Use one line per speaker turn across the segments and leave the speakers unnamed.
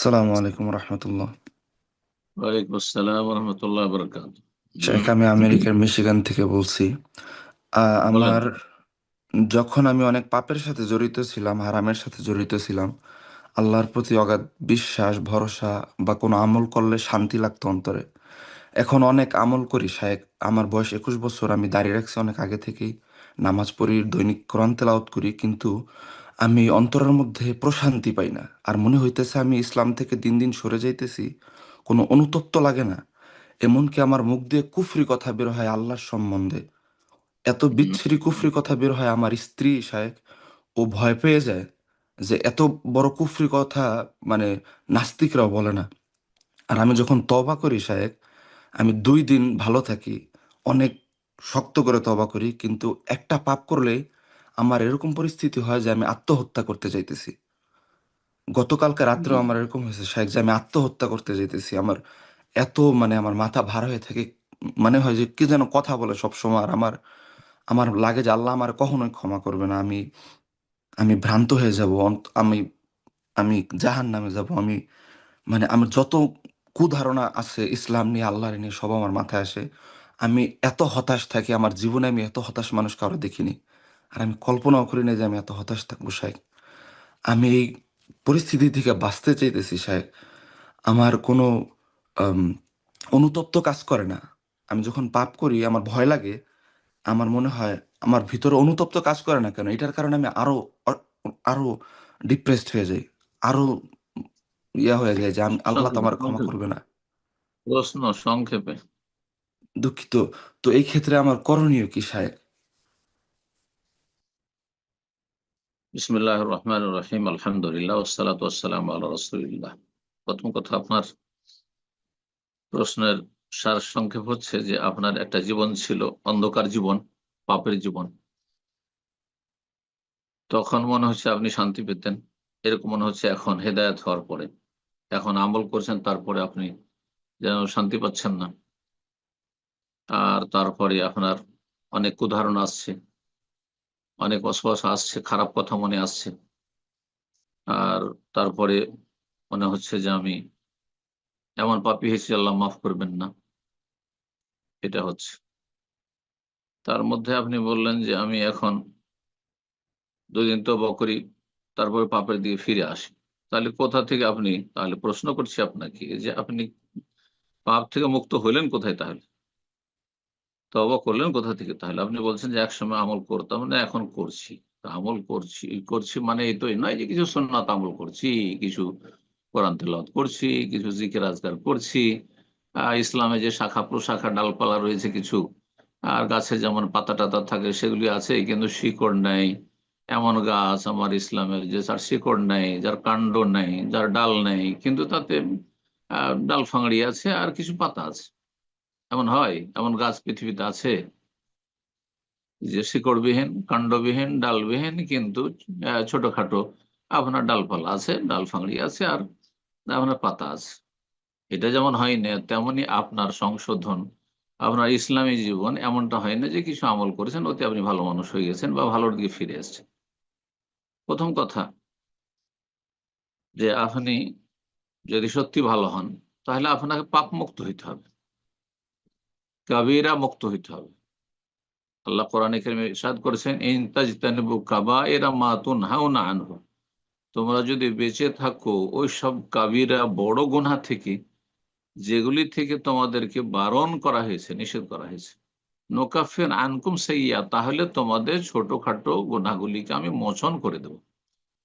আসসালামু আলাইকুম রহমতুল্লাহ।
ওয়ালাইকুম আসসালাম রহমতুল্লাহ বরকাত
শেখ আমি আমেরিকার মিশিগান থেকে বলছি। আহ, আমার যখন আমি অনেক পাপের সাথে জড়িত ছিলাম হারামের সাথে জড়িত ছিলাম আল্লাহর প্রতি অগাধ বিশ্বাস ভরসা বা কোনো আমল করলে শান্তি লাগতো অন্তরে। এখন অনেক আমল করি শায়েক আমার বয়স একুশ বছর আমি দাঁড়িয়ে রাখছি অনেক আগে থেকেই। নামাজ পড়ি দৈনিক কোরআন তেলাওয়াত করি কিন্তু আমি অন্তরের মধ্যে প্রশান্তি পাই না। আর মনে হইতেছে আমি ইসলাম থেকে দিন দিন সরে যাইতেছি কোনো অনুতপ্ত লাগে না। এমনকি আমার মুখ দিয়ে কুফরি কথা বের হয় আল্লাহর সম্বন্ধে। এত বিচ্ছিরি কুফরি কথা বের হয় আমার স্ত্রী শায়েক ও ভয় পেয়ে যায় যে এত বড় কুফরি কথা মানে নাস্তিকরাও বলে না। আর আমি যখন তবা করি শায়েক আমি দুই দিন ভালো থাকি অনেক শক্ত করে তবা করি কিন্তু একটা পাপ করলেই আমার এরকম পরিস্থিতি হয় যে আমি আত্মহত্যা করতে চাইতেছি গতকালকে রাত্রেও আমার এরকম হয়েছে শায়েক যে আমি আত্মহত্যা করতে চাইতেছি আমার এত মানে আমার মাথা ভার হয়ে থাকে মানে হয় যে কি যেন কথা বলে সব সময় আর আমার আমার লাগে যে আল্লাহ আমার কখনোই ক্ষমা করবে না। আমি আমি ভ্রান্ত হয়ে যাব আমি আমি জাহান নামে যাব। আমি মানে আমার যত কুধারণা আছে ইসলাম নিয়ে আল্লাহর নিয়ে সব আমার মাথায় আসে। আমি এত হতাশ থাকি আমার জীবনে আমি এত হতাশ মানুষ কারও দেখিনি। আর আমি কল্পনাও করি না যে আমি এত হতাশ থাকব শাহেক আমি এই পরিস্থিতি থেকে বাঁচতে চাইতেছি শাহেক আমার কোনো অনুতপ্ত কাজ করে না। আমি যখন পাপ করি আমার ভয় লাগে আমার মনে হয় আমার ভিতরে অনুতপ্ত কাজ করে না কেন? এটার কারণে আমি আরও অ- আরও ডিপ্রেসড হয়ে যাই। আরও ইয়া হয়ে যায় যে আমি আল্লাহ তো
সংক্ষেপে
আমার ক্ষমা করবে না।
প্রশ্ন সংক্ষেপে।
দুঃখিত। তো এই ক্ষেত্রে আমার করণীয় কি সাহেব
বিসমিল্লাহ রহমান রহিম। আলহামদুলিল্লাহ ওসালাত ওয়াসালাম আল্লাহ রসুলিল্লাহ। প্রথম কথা, আপনার প্রশ্নের সার সংক্ষেপ হচ্ছে যে আপনার একটা জীবন ছিল অন্ধকার জীবন, পাপের জীবন। তখন মনে হচ্ছে আপনি শান্তি পেতেন, এরকম মনে হচ্ছে এখন হেদায়ত হওয়ার পরে। এখন আমল করছেন, তারপরে আপনি যেন শান্তি পাচ্ছেন না। আর তারপরে আপনার অনেক উদাহরণ আসছে। অনেক অশ্বাস আসছে, খারাপ কথা মনে আসছে। আর তারপরে মনে হচ্ছে যে আমি এমন পাপি হয়েছি আল্লাহ মাফ করবেন না। এটা হচ্ছে। তার মধ্যে আপনি বললেন যে আমি এখন দুদিন তো করি, তারপরে পাপের দিকে ফিরে আসি। তাহলে কোথা থেকে আপনি, তাহলে প্রশ্ন করছি আপনাকে যে আপনি পাপ থেকে মুক্ত হইলেন কোথায় তাহলে? তবা করলেন কোথা থেকে? তাহলে আপনি বলছেন যে একসময় আমল করতাম না এখন করছি। আমল করছি করছি মানে এই তো নয় যে কিছু সন্ন্যাত আমল করছি, কিছু কোরআন তেলাওয়াত করছি, কিছু জিকের আজগার করছি। ইসলামে যে শাখা প্রশাখা ডালপালা রয়েছে কিছু, আর গাছে যেমন পাতা টাতা থাকে সেগুলি আছে, কিন্তু শিকড় নেই। এমন গাছ আমার ইসলামের যে যার শিকড় নেই, যার কাণ্ড নেই, যার ডাল নেই, কিন্তু তাতে ডাল ফাংড়ি আছে আর কিছু পাতা আছে। এমন হয়, এমন গাছ পৃথিবীতে আছে, যে শিকড়বিহীন, কাণ্ডবিহীন, ডালবিহীন, কিন্তু ছোটখাটো আপনার ডালপালা আছে, ডাল ফাংড়ি আছে, আর আপনার পাতা আছে। এটা যেমন হয় না, তেমনি আপনার সংশোধন, আপনার ইসলামী জীবন এমনটা হয় না যে কিছু আমল করেছেন ওতে আপনি ভালো মানুষ হয়ে গেছেন বা ভালোর দিকে ফিরে এসেছেন। প্রথম কথা, যে আপনি যদি সত্যি ভালো হন, তাহলে আপনাকে পাপ মুক্ত হইতে হবে। কাবিরা মুক্ত হইতে হবে। আল্লাহ কোরআন ইরশাদ করেছেন ইনতাজতানিবু কাবাইরা মা তুনহাউনা আনহু। তোমরা যদি বেঁচে থাকো, ওই সব কাবিরা বড় গুনাহ থেকে, যেগুলি থেকে তোমাদেরকে বারণ করা হয়েছে, নিষেধ করা হয়েছে। নোকাফের আনকুম সেইয়া তাহলে তোমাদের ছোটখাটো গুনাহগুলিকে আমি মোচন করে দেব।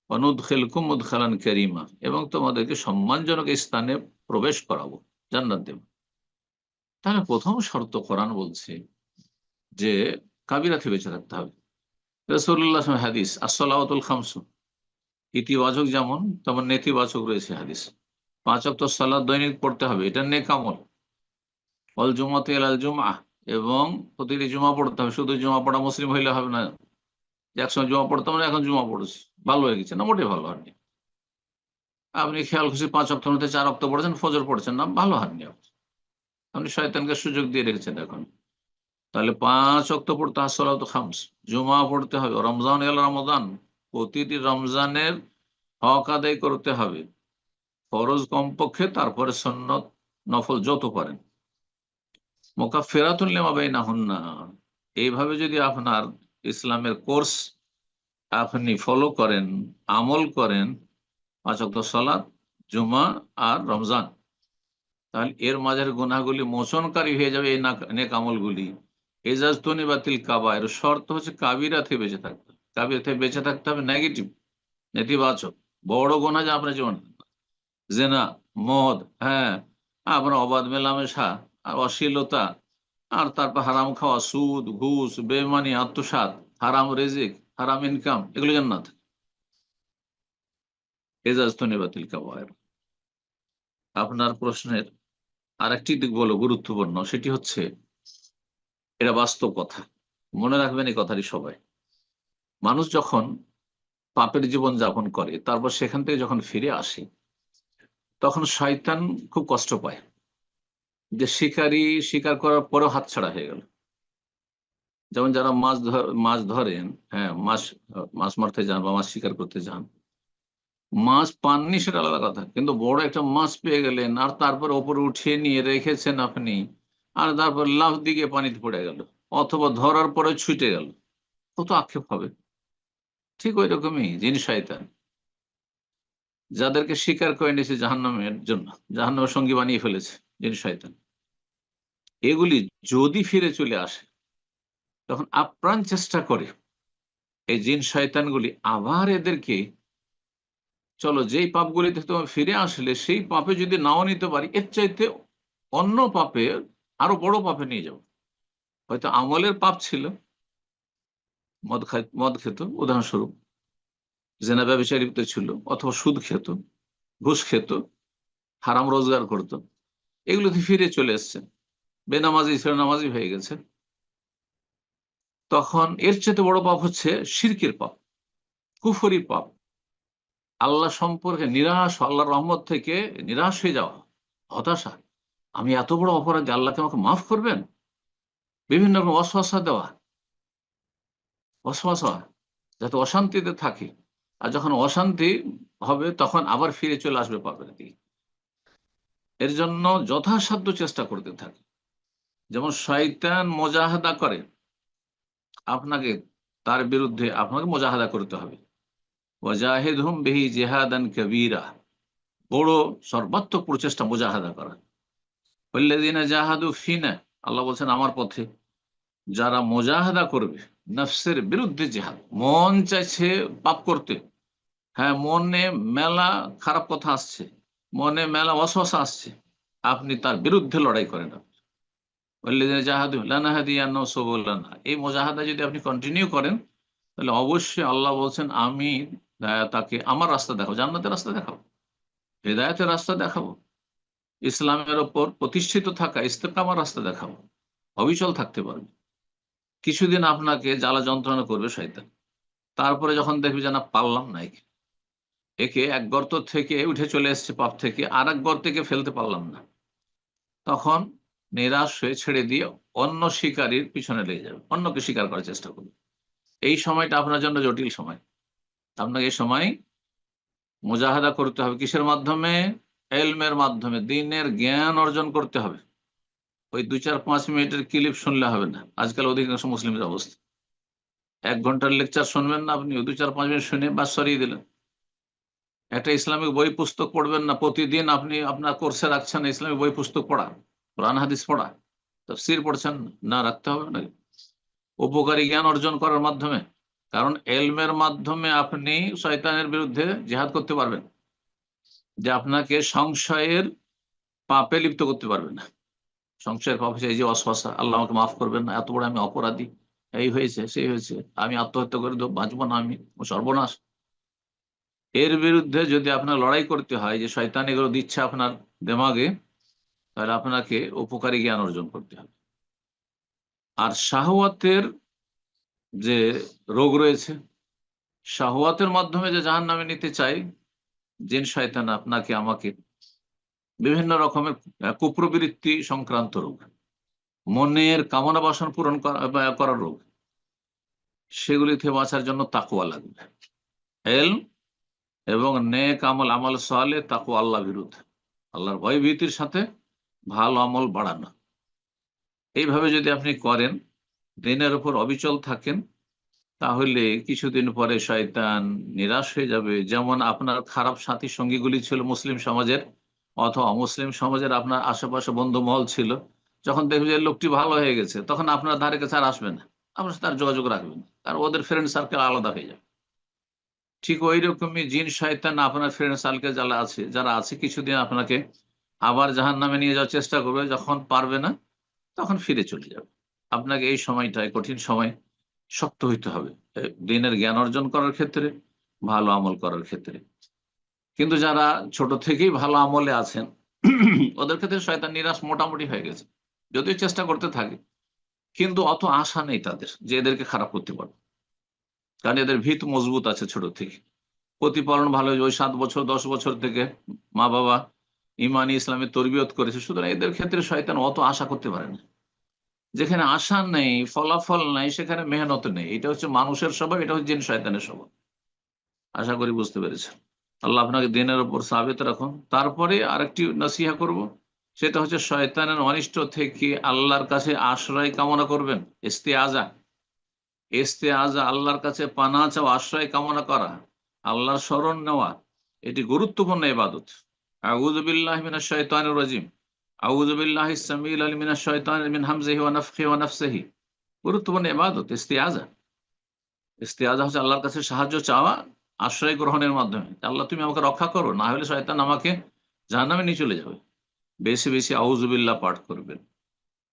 অনুদ খেলকুম উদ্খালান কেরিমা এবং তোমাদেরকে সম্মানজনক স্থানে প্রবেশ করাবো, জান্নাত দেব। তাহলে প্রথম শর্ত কোরআন বলছে যে কাবিরাতে বেঁচে থাকতে হবে। রসুল্লাহ হাদিস আসসালাতুল খামসু, ইতিবাচক যেমন, তেমন নেতিবাচক রয়েছে হাদিস। পাঁচ অক্ট সালাদ দৈনিক পড়তে হবে, এটা নেকামল অল জুমাতে আল জুমা এবং প্রতিটি জুমা পড়তে হবে, শুধু জুমা পড়া মুসলিম হইলে হবে না। একসময় জুমা পড়তাম না, এখন জুমা পড়েছি, ভালো হয়ে গেছে না মোটে ভালো হয়নি। আপনি খেয়াল খুশি পাঁচ অক্ট মধ্যে চার অক্ট পড়েছেন, ফজর পড়েছেন না, ভালো হয়নি আপনি। আপনি শয়তানকে সুযোগ দিয়ে রেখেছেন এখন। তাহলে পাঁচ অক্ট পড়তে আসলাত খামস। জুমা পড়তে হবে। রমজান এল রমজান। প্রতিটি রমজানের হক আদায় করতে হবে। ফরজ কমপক্ষে তারপরে সন্নত নফল যত পারেন। মোকা ফেরাতুল্লেমা না হন না এইভাবে যদি আপনার ইসলামের কোর্স আপনি ফলো করেন, আমল করেন পাঁচক্ত সলাৎ জুমা আর রমজান। তাহলে এর মাঝের গুনাহগুলি মোচনকারী হয়ে যাবে এই নাক- আমলগুলি। এজাজতনি বাতিল কাবা, এর শর্ত হচ্ছে কাবিরা থেকে বেঁচে থাকতে কাবিরা থেকে বেঁচে থাকতে হবে নেগেটিভ নেতিবাচক। বড় গোনা যা আপনার জীবন জেনা, মদ হ্যাঁ আপনার অবাধ মেলামেশা, আর অশ্লীলতা, আর তারপর হারাম খাওয়া, সুদ, ঘুষ বেমানি আত্মসাত হারাম রেজিক, হারাম ইনকাম এগুলো জান্নাত এজাজতনি বাতিল কাবায়ের আপনার প্রশ্নের আরেকটি দিক বলো, গুরুত্বপূর্ণ, সেটি হচ্ছে এটা বাস্তব কথা। মনে রাখবেন এই কথাটি সবাই। মানুষ যখন পাপের জীবন যাপন করে, তারপর সেখান থেকে যখন ফিরে আসে, তখন শয়তান খুব কষ্ট পায়। যে শিকারি, শিকার করার পরেও হাতছাড়া হয়ে গেল। যেমন যারা মাছ ধর- মাছ ধরেন হ্যাঁ মাছ মাছ মারতে যান বা মাছ শিকার করতে যান মাছ পাননি সেটা আলাদা কথা। কিন্তু বড় একটা মাছ পেয়ে গেলেন, আর তারপর ওপরে উঠিয়ে নিয়ে রেখেছেন আপনি, আর তারপর লাফ দিকে পানিতে পড়ে গেল, অথবা ধরার পরে ছুটে গেল। কত আক্ষেপ হবে। ঠিক ওই রকমই জিনিস যাদেরকে স্বীকার করে নিয়েছে জাহান্নামের জন্য, জাহান্নামের সঙ্গী বানিয়ে ফেলেছে জিনিস এগুলি যদি ফিরে চলে আসে, তখন আপ্রাণ চেষ্টা করে এই জিন শয়তানগুলি আবার এদেরকে চলো যেই পাপগুলিতে তোমার ফিরে আসলে, সেই পাপে যদি নাও নিতে পারি, এর চাইতে অন্য পাপে আরও বড় পাপে নিয়ে যাব। হয়তো আমলের পাপ ছিল, মদ খাই মদ খেত, উদাহরণস্বরূপ জেনা ব্যবচারিত ছিল, অথবা সুদ খেত, ঘুষ খেত, হারাম রোজগার করত। এগুলোতে ফিরে চলে এসছে? বেনামাজি ছিল নামাজি হয়ে গেছে। তখন এর চেয়ে বড় পাপ হচ্ছে শিরকের পাপ কুফরি পাপ। আল্লাহ সম্পর্কে নিরাশ, আল্লাহর রহমত থেকে নিরাশ হয়ে যাওয়া, হতাশা। আমি এত বড় অপরাধী আল্লাহকে আমাকে মাফ করবেন? বিভিন্ন রকম অশ্বাসা দেওয়া। অশ্বাসা, যাতে অশান্তিতে থাকি। আর যখন অশান্তি হবে, তখন আবার ফিরে চলে আসবে পাপের দিকে। এর জন্য যথাসাধ্য চেষ্টা করতে থাকে। যেমন শয়তান মোজাহাদা করে, আপনাকে তার বিরুদ্ধে আপনাকে মোজাহাদা করতে হবে। ওয়াজাহিদ হুম বেহি জেহাদান কবিরা বড় সর্বাত্মক প্রচেষ্টা মোজাহাদা করা। ওল্লাদিনা জাহাদু ফিনা, আল্লাহ বলছেন, আমার পথে যারা মোজাহাদা করবে, নফসের বিরুদ্ধে জেহাদ, মন চাইছে পাপ করতে। হ্যাঁ মনে মেলা খারাপ কথা আসছে, মনে মেলা অসহসা আসছে, আপনি তার বিরুদ্ধে লড়াই করেন এই মোজাহাদা যদি আপনি কন্টিনিউ করেন, তাহলে অবশ্যই আল্লাহ বলছেন, আমি তাকে আমার রাস্তা দেখাবো জান্নাতের রাস্তা দেখাবো হেদায়তের রাস্তা দেখাবো ইসলামের ওপর প্রতিষ্ঠিত থাকা ইস্তেকামার রাস্তা দেখাবো অবিচল থাকতে পারবে। কিছুদিন আপনাকে জ্বালা যন্ত্রণা করবে শয়তান। তারপরে যখন দেখবে যে না, পারলাম না একে। একে গর্ত থেকে উঠে চলে এসছে পাপ থেকে, আর এক গর্তে ফেলতে পারলাম না। তখন নিরাশ হয়ে ছেড়ে দিয়ে অন্য শিকারীর পিছনে লেগে যাবে, অন্যকে শিকার করার চেষ্টা করবে। এই সময়টা আপনার জন্য জটিল সময়। আপনাকে এই সময় মুজাহাদা করতে হবে। কিসের মাধ্যমে? এলমের মাধ্যমে। দিনের জ্ঞান অর্জন করতে হবে। ওই দু চার পাঁচ মিনিটের ক্লিপ শুনলে হবে না। আজকাল অধিকাংশ মুসলিমের অবস্থা। এক ঘণ্টার লেকচার শুনবেন না আপনি। দু চার পাঁচ মিনিট শুনে বা সরিয়ে দিলেন। একটা ইসলামিক বই পুস্তক পড়বেন না। প্রতিদিন আপনি আপনার কোর্সে রাখছেন ইসলামিক বই পুস্তক পড়া। কোরআন, হাদিস পড়া। তফসির পড়ছেন না। রাখতে হবে না উপকারী জ্ঞান অর্জন করার মাধ্যমে। কারণ এলমের মাধ্যমে আপনি শয়তানের বিরুদ্ধে জেহাদ করতে পারবেন। যে আপনাকে সংশয়ের পাপে লিপ্ত করতে পারবে না। সংশয়ের পাপ এই যে অশ্বাসা আল্লাহ আমাকে মাফ করবেন না, এত বড় আমি অপরাধী। এই হয়েছে, সেই হয়েছে, আমি আত্মহত্যা করে দেবো, বাঁচবো না আমি, ও সর্বনাশ। এর বিরুদ্ধে যদি আপনার লড়াই করতে হয়, যে শয়তান এগুলো দিচ্ছে আপনার দেমাগে, তাহলে আপনাকে উপকারী জ্ঞান অর্জন করতে হবে। আর শাহওয়াতের যে রোগ রয়েছে, শাহওয়াতের মাধ্যমে যে জাহান নামে নিতে চাই, জিন শয়তান আপনাকে, আমাকে বিভিন্ন রকমের কুপ্রবৃত্তি সংক্রান্ত রোগ, মনের কামনা বাসন পূরণ করা- করার রোগ, সেগুলি থেকে বাঁচার জন্য তাকুয়া লাগবে। এল এবং নেক আমল আমল সালে তাকু আল্লাহ বিরুদ্ধ। আল্লাহর ভয় ভীতির সাথে ভালো আমল বাড়ানো। এইভাবে যদি আপনি করেন দিনের উপর অবিচল থাকেন, তাহলে কিছুদিন পরে শয়তান নিরাশ হয়ে যাবে। যেমন আপনার খারাপ সাথী সঙ্গীগুলি ছিল মুসলিম সমাজের, অথবা মুসলিম সমাজের আপনার আশেপাশে বন্ধু মহল ছিল, যখন দেখবে যে লোকটি ভালো হয়ে গেছে, তখন আপনার ধারে কাছে আর আসবে না। আপনার সাথে আর যোগাযোগ রাখবেন কারণ ওদের ফ্রেন্ড সার্কেল আলাদা হয়ে যাবে। ঠিক ওই রকমই জিন শয়তান আপনার ফ্রেন্ড সার্কেল যারা আছে যারা আছে কিছুদিন আপনাকে আবার জাহান নামে নিয়ে যাওয়ার চেষ্টা করবে, যখন পারবে না, তখন ফিরে চলে যাবে। আপনাকে এই সময়টায় কঠিন সময় শক্ত হইতে হবে। দিনের জ্ঞান অর্জন করার ক্ষেত্রে, ভালো আমল করার ক্ষেত্রে। কিন্তু যারা ছোট থেকেই ভালো আমলে আছেন, ওদের ক্ষেত্রে শয়তান নিরাশ মোটামুটি হয়ে গেছে। যদিও চেষ্টা করতে থাকে, কিন্তু অত আশা নেই তাদের যে এদেরকে খারাপ করতে পারবে। কারণ এদের ভিত মজবুত আছে ছোট থেকে। প্রতিপালন ভালো ওই সাত বছর, দশ বছর থেকে মা বাবা ইমানি ইসলামের তরবিয়ত করেছে। সুতরাং এদের ক্ষেত্রে শয়তান অত আশা করতে পারে না। যেখানে আশা নেই, ফলাফল নাই, সেখানে মেহনত নেই। এটা হচ্ছে মানুষের স্বভাব, এটা হচ্ছে জিন শয়তানের স্বভাব। আশা করি বুঝতে পেরেছেন। আল্লাহ আপনাকে দিনের উপর সাবেত রাখুন। তারপরে আরেকটি নসিহা করব, সেটা হচ্ছে শয়তানের অনিষ্ট থেকে আল্লাহর কাছে আশ্রয় কামনা করবেন। ইস্তে আজা ইস্তে আজা আল্লাহর কাছে পানা চাও আশ্রয় কামনা করা, আল্লাহর স্মরণ নেওয়া, এটি গুরুত্বপূর্ণ ইবাদত। আউযুবিল্লাহি মিনাশ শাইতানির রাজিম। আউযুবিল্লাহি সামিল আলী মিনাশ শাইতানির মিন হামজিহি ওয়া নাফখিহি ওয়া নাফসিহি। গুরুত্বপূর্ণ ইবাদত, ইস্তিয়াজা। ইস্তিয়াজা হচ্ছে আল্লাহর কাছে সাহায্য চাওয়া, আশ্রয় গ্রহণের মাধ্যমে। আল্লাহ, তুমি আমাকে রক্ষা করো, না হলে শয়তান আমাকে জাহান্নামে নিয়ে চলে যাবে। বেশি বেশি আউযুবিল্লাহ পাঠ করবেন।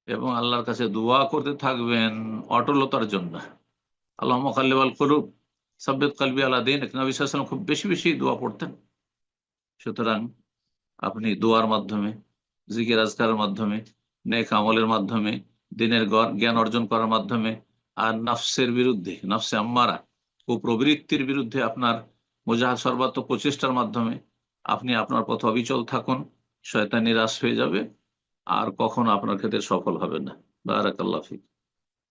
এবং আল্লাহর কাছে দোয়া করতে থাকবেন অটলতার জন্য। আল্লাহ মোকাল্লিবাল করুক সাব্বিত কালবি আল্লাহ দিন। নবী সাল্লাম খুব বেশি বেশি দোয়া পড়তেন। সুতরাং আপনি দোয়ার মাধ্যমে জিকির আজকারের মাধ্যমে, নেক আমলের মাধ্যমে, দিনের জ্ঞান- অর্জন করার মাধ্যমে, আর নফসের বিরুদ্ধে, নফসে আম্মারা ও প্রবৃত্তির বিরুদ্ধে আপনার মোজাহ সর্বাত্মক প্রচেষ্টার মাধ্যমে আপনি আপনার পথ অবিচল থাকুন, শয়তান নিরাশ হয়ে যাবে, আর কখনো আপনার ক্ষেত্রে সফল হবে না। বারাকাল্লাহ ফিক।